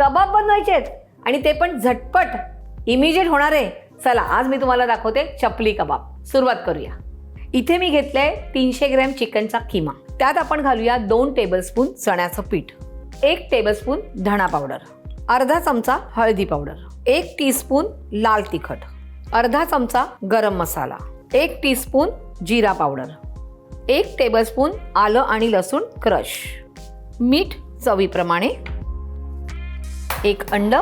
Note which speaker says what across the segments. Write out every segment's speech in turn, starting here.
Speaker 1: कबाब बनवायचे आहेत. आणि ते पण झटपट इमिजिएट होणार आहे. चला आज मी तुम्हाला दाखवते चपली कबाब. सुरुवात करूया. इथे मी घेतलंय तीनशे ग्रॅम चिकनचा किमा. त्यात आपण घालूया दोन टेबलस्पून चण्याचं पीठ. एक टेबलस्पून धणा पावडर अर्धा चमचा हळदी पावडर एक टीस्पून लाल तिखट. अर्धा चमचा गरम मसाला. एक टीस्पून जिरा पावडर एक टेबलस्पून आलं आणि लसूण क्रश. मीठ चवीप्रमाणे एक अंड.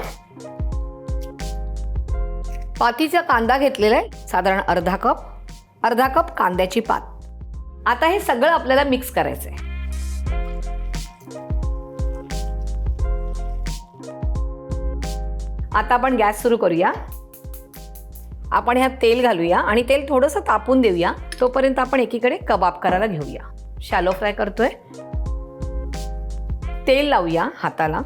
Speaker 1: पातीचा कांदा घेतलेला आहे साधारण अर्धा कप. अर्धा कप कांद्याची पात. आता हे सगळं आपल्याला मिक्स करायचं आहे आता आपण गॅस सुरू करूया. आपण ह्यात तेल घालूया आणि तेल थोडंसं तापून देऊया. तोपर्यंत आपण एकीकडे कबाब करायला घेऊया. शॅलो फ्राय करतोय. तेल लावूया हाताला.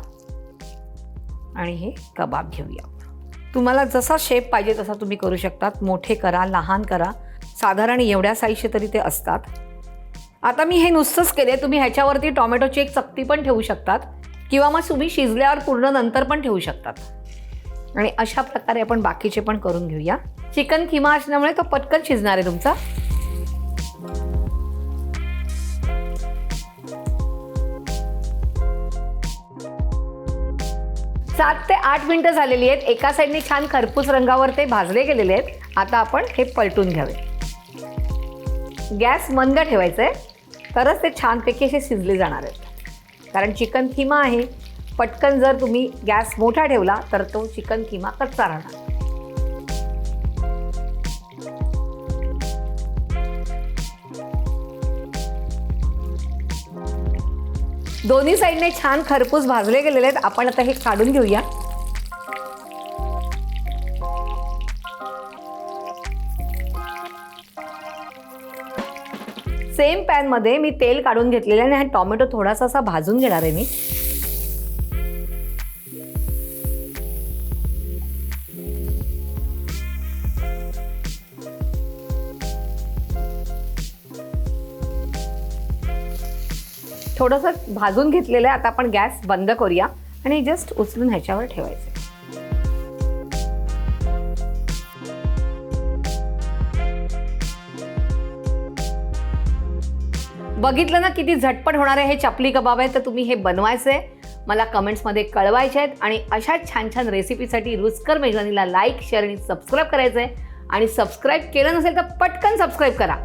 Speaker 1: आणि हे कबाब घेऊया. तुम्हाला जसा शेप पाहिजे तसा तुम्ही करू शकतात. मोठे करा लहान करा. साधारण एवढ्या साईजचे तरी ते असतात. आता मी हे नुसतंच केले तुम्ही ह्याच्यावरती टोमॅटोची एक चकती पण ठेवू शकतात. किंवा मग तुम्ही शिजल्यावर पूर्ण नंतर पण ठेवू शकतात. आणि अशा प्रकारे आपण बाकीचे पण करून घेऊया. चिकन किमा असल्यामुळे तो पटकन शिजणार आहे तुमचा. सात ते आठ मिनटं झालेली आहेत. एका साईडने छान खरपूस रंगावर ते भाजले गेलेले आहेत. आता आपण हे पलटून घ्यावे. गॅस मंद ठेवायचं आहे तरच ते छानपैकी असे शिजले जाणार आहेत. कारण चिकन किमा आहे. पटकन जर तुम्ही गॅस मोठा ठेवला तर तो चिकन किमा कच्चा राहणार. दोन्ही साईडने छान खरपूस भाजले गेलेले आहेत. आपण आता हे काढून घेऊया. सेम पॅनमध्ये मी तेल काढून घेतलेलं आहे आणि हा टॉमॅटो थोडासा असा भाजून घेणार आहे मी. थोडंसं भाजून घेतलेलं आहे. आता आपण गॅस बंद करूया आणि जस्ट उचलून ह्याच्यावर ठेवायचं. बघितलं ना किती झटपट होणार आहे हे चपली कबाब आहे तर तुम्ही हे बनवायचं आहे मला कमेंट्समध्ये कळवायचे आहेत आणि अशा छान छान रेसिपीसाठी रुचकर मेजवानीला लाईक शेअर आणि सबस्क्राईब करायचं आहे आणि सबस्क्राईब केलं नसेल तर पटकन सबस्क्राईब करा.